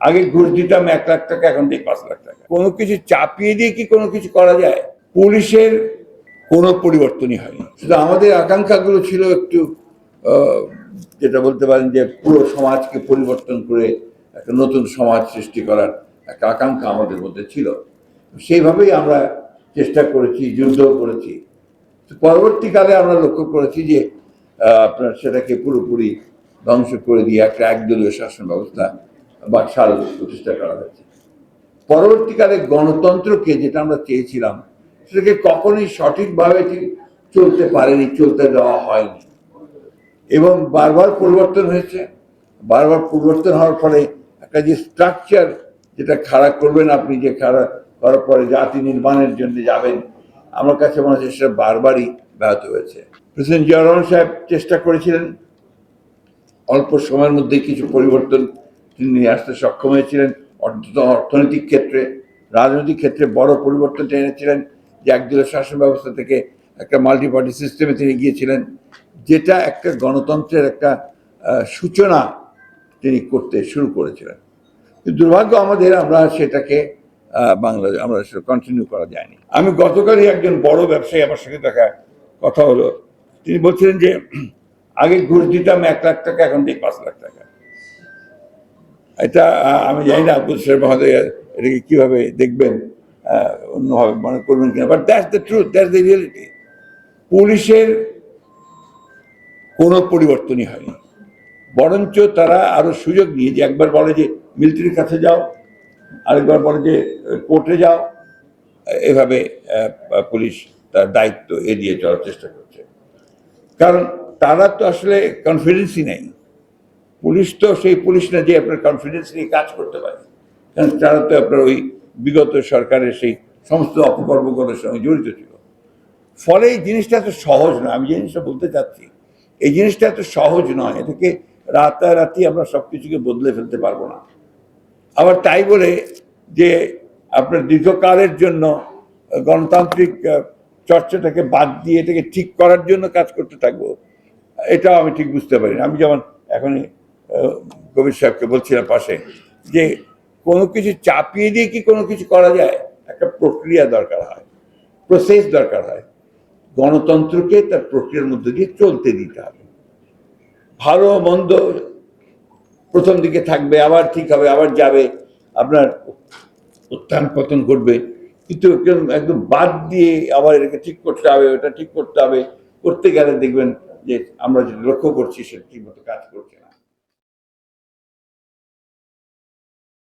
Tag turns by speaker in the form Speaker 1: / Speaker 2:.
Speaker 1: আগে ঘুষ দিতাম এক লাখ টাকা, এখন দিই পাঁচ লাখ টাকা। কোনো কিছু চাপিয়ে দিয়ে কি কোনো কিছু করা যায়? পুলিশের কোনো পরিবর্তনই হয়নি। শুধু আমাদের আকাঙ্ক্ষাগুলো ছিল একটু যেটা বলতে পারেন যে পুরো সমাজকে পরিবর্তন করে একটা নতুন সমাজ সৃষ্টি করার একটা আকাঙ্ক্ষা আমাদের মধ্যে ছিল। সেইভাবেই আমরা চেষ্টা করেছি, যুদ্ধও করেছি। পরবর্তীকালে আমরা লক্ষ্য করেছি যে আপনার সেটাকে পুরোপুরি ধ্বংস করে দিয়ে একটা একদলীয় শাসন ব্যবস্থা বা সাল প্রতিষ্ঠা করা হয়েছে। পরবর্তীকালে গণতন্ত্রকে যেটা আমরা চেয়েছিলাম, সেটাকে কখনোই সঠিকভাবে ঠিক চলতে পারেনি, চলতে দেওয়া হয়নি। এবং বারবার পরিবর্তন হয়েছে। বারবার পরিবর্তন হওয়ার ফলে একটা যে স্ট্রাকচার যেটা খারাপ করবেন আপনি, যে খারাপ করার পরে জাতি নির্মাণের জন্য যাবেন, আমার কাছে মনে হচ্ছে সেটা বারবারই ব্যাহত হয়েছে। প্রেসিডেন্ট জিয়া সাহেব চেষ্টা করেছিলেন অল্প সময়ের মধ্যে কিছু পরিবর্তন তিনি নিয়ে আসতে সক্ষম হয়েছিলেন। অন্তত অর্থনৈতিক ক্ষেত্রে, রাজনৈতিক ক্ষেত্রে বড় পরিবর্তন এনেছিলেন যে একদলীয় শাসন ব্যবস্থা থেকে একটা মাল্টি পার্টি সিস্টেমে তিনি গিয়েছিলেন, যেটা একটা গণতন্ত্রের একটা সূচনা তিনি করতে শুরু করেছিলেন। দুর্ভাগ্য আমাদের, আমরা সেটাকে বাংলাদেশ আমরা সেটা কন্টিনিউ করা যায়নি। আমি গতকালই একজন বড় ব্যবসায়ী আমার সঙ্গে দেখা, কথা হলো। তিনি বলছিলেন যে, আগে ঘুষ দিতাম এক লাখ টাকা, এখন দিই পাঁচ লাখ টাকা। এটা আমি জানি না আব্দুল সাহেব মহোদয় এটাকে কীভাবে দেখবেন অন্যভাবে মনে করবেন কিনা but that's the truth that's the reality পুলিশের কোনো পরিবর্তনই হয়নি। বরঞ্চ তারা আরও সুযোগ নিয়ে যে একবার বলে যে মিলিটারির কাছে যাও, আরেকবার বলে যে কোর্টে যাও, এভাবে পুলিশ তার দায়িত্ব এড়িয়ে চলার চেষ্টা করছে। কারণ তারা তো আসলে কনফিডেন্সই নেই। পুলিশ তো সেই পুলিশ না যে আপনার কনফিডেন্স নিয়ে কাজ করতে পারে। কারণ তারা তো আপনার ওই বিগত সরকারের সেই সমস্ত অপকর্মগুলোর সঙ্গে জড়িত ছিল। ফলে এই জিনিসটা এত সহজ নয়। আমি জিনিসটা বলতে চাচ্ছি, এই জিনিসটা এত সহজ নয়। এটাকে রাতারাতি আমরা সব কিছুকে বদলে ফেলতে পারব না। আবার তাই বলে যে আপনার দীর্ঘকালের জন্য গণতান্ত্রিক চর্চাটাকে বাদ দিয়ে এটাকে ঠিক করার জন্য কাজ করতে থাকব, এটাও আমি ঠিক বুঝতে পারি না। আমি যেমন এখনই কবির সাহেবকে বলছিলাম পাশে যে কোনো কিছু চাপিয়ে দিয়ে কি কোনো কিছু করা যায়? একটা প্রক্রিয়া দরকার হয় প্রসেস দরকার হয়। গণতন্ত্রকে তার প্রক্রিয়ার মধ্যে দিয়ে চলতে দিতে হবে। ভালো মন্দ প্রথম দিকে থাকবে, আবার ঠিক হবে, আবার যাবে, আপনার উত্থান পতন ঘটবে। কিন্তু একদম বাদ দিয়ে আবার এটাকে ঠিক করতে হবে, ওটা ঠিক করতে হবে, করতে গেলে দেখবেন যে আমরা যেটা লক্ষ্য করছি সেটা ঠিক মতো কাজ করছে না।